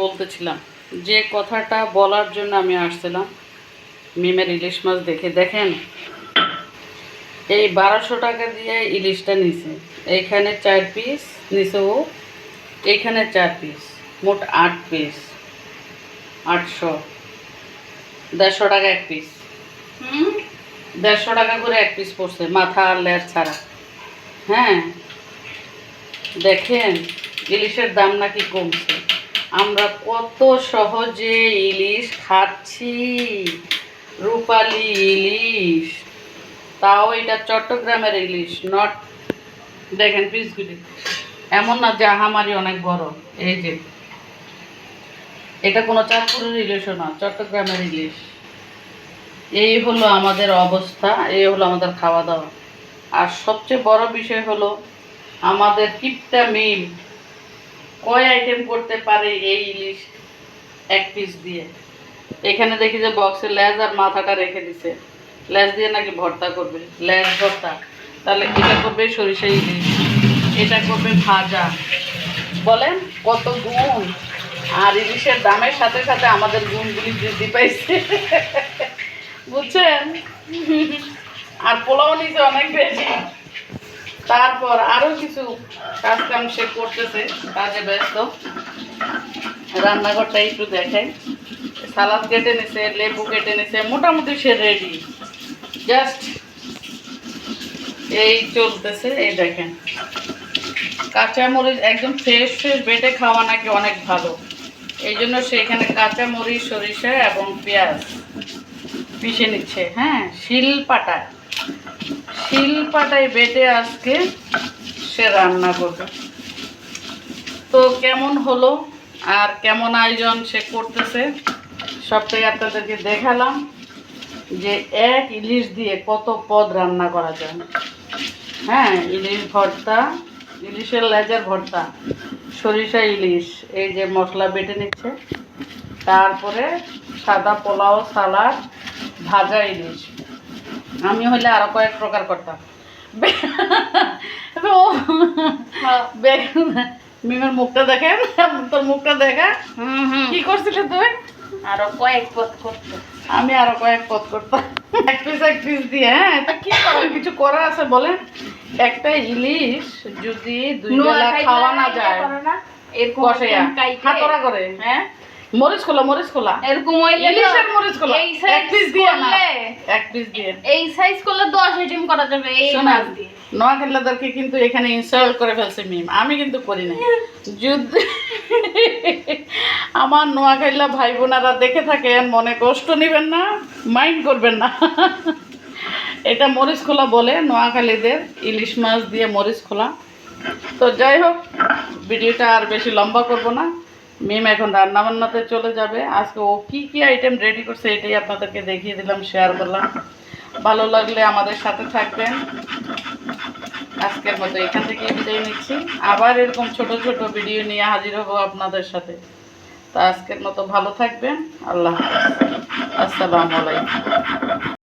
বলতেছিলাম যে কথাটা বলার জন্য আমি আসছিলাম। মিমের ইলিশ মাছ দেখে দেখেন এই বারোশো টাকা দিয়ে ইলিশটা নিছে। এইখানে চার পিস নিছে ও এইখানে চার পিস মোট আট পিস আটশো। দেড়শো টাকা এক পিস। দেড়শো টাকা করে এক পিস পড়ছে মাথা আর লের ছাড়া। হ্যাঁ দেখেন। ইলিশের দাম নাকি কমছে? আমরা কত সহজে ইলিশ খাচ্ছি। রূপালি ইলিশ। তাও এটা চট্টগ্রামের ইলিশ নট দেখেন পিসগুলি এমন না যে আহামারি অনেক বড়। এই যে। এটা কোনো চাঁদপুরের ইলিশও না, চট্টগ্রামের ইলিশ। এই হলো আমাদের অবস্থা, এই হলো আমাদের খাওয়া দাওয়া। আর সবচেয়ে বড় বিষয় হলো আমাদের কিপটা মিম কয় আইটেম করতে পারে এই ইলিশ এক পিস দিয়ে? এখানে দেখি যে বক্সে লেজ আর মাথাটা রেখে দিছে। লেজ দিয়ে নাকি ভর্তা করবে? লেজ ভর্তা। তাহলে এটা করবে সরিষা ইলিশ, এটা করবে ভাজা। বলেন কত গুণ। আর ইলিশের দামের সাথে সাথে আমাদের গুণগুলি বৃদ্ধি পাইছে। বুঝছেন? আর পোলাও নিচে অনেক বেশি। তারপর আরও কিছু কাজ কাম সে করতেছে, কাজে ব্যস্ত। রান্নাঘরটা একটু দেখে। সালাদ কেটে নিছে, লেবু কেটে নিছে, মোটামুটি সে রেডি জাস্ট এই চলতেছে, এই দেখেন। কাঁচা মরিচ একদম ফ্রেশ ফ্রেশ বেটে খাওয়া নাকি অনেক ভালো। এই জন্য সে এখানে কাঁচা মরিচ সরিষা এবং পেঁয়াজ পিষে নিচ্ছে। হ্যাঁ শিল পাটায়। শিল পাটায় বেটে আজকে সে রান্না করবে। তো কেমন হলো আর কেমন আয়োজন সে করতেছে, সবটাই আপনাদেরকে দেখালাম যে এক ইলিশ দিয়ে কত পদ রান্না করা যায়। হ্যাঁ ইলিশ ভর্তা, ইলিশের লেজের ভর্তা, সরিষা ইলিশ, এই যে মশলা বেটে নিচ্ছে। তারপরে সাদা পোলাও, সালাদ, ভাজা ইলিশ। আমি হলে আরও কয়েক প্রকার করতাম। বে- মিমের মুখটা দেখেন তোর মুখটা দেখা। কি করছিলে তুই আরও কয়েক পথ করতে। আমি আরও কয়েক পদ করতাম। এক পিস এক পিস দিয়ে হ্যাঁ তা কি করার? কিছু করা আছে বলেন? একটা ইলিশ যদি দুই বেলা খাওয়া না যায় কষাইয়া। কাইটে- হাতরা করে হ্যাঁ? মরিচ খোলা মরিচ খোলা। এরকম হইলে ইলিশের মরিচ খোলা। এই এক পিস দিয়ে না। এক পিস দিয়ে। এই সাইজ করলে দশ আইটেম করা যাবে এই শোনা নোয়াখালীদেরকে কিন্তু এখানে ইনস্টল করে ফেলছে মিম আমি কিন্তু করি না যদি আমার নোয়াখাইলা ভাই বোনারা দেখে থাকেন মনে কষ্ট নেবেন না মাইন্ড করবেন না। এটা মরিচ খোলা বলে নোয়াখালীদের ইলিশ মাছ দিয়ে মরিচ খোলা। তো যাই হোক ভিডিওটা আর বেশি লম্বা করব না। মিম এখন রান্নাবান্নাতে চলে যাবে। আজকে ও কী কী আইটেম রেডি করছে এটাই আপনাদেরকে দেখিয়ে দিলাম শেয়ার করলাম। ভালো লাগলে আমাদের সাথে থাকবেন। আজকের মতো এখান থেকে বিদায় নিচ্ছি। আবার এরকম ছোট ছোট ভিডিও নিয়ে হাজির হব আপনাদের সাথে। তা আজকের মতো ভালো থাকবেন। আল্লাহ আসসালামু আলাইকুম।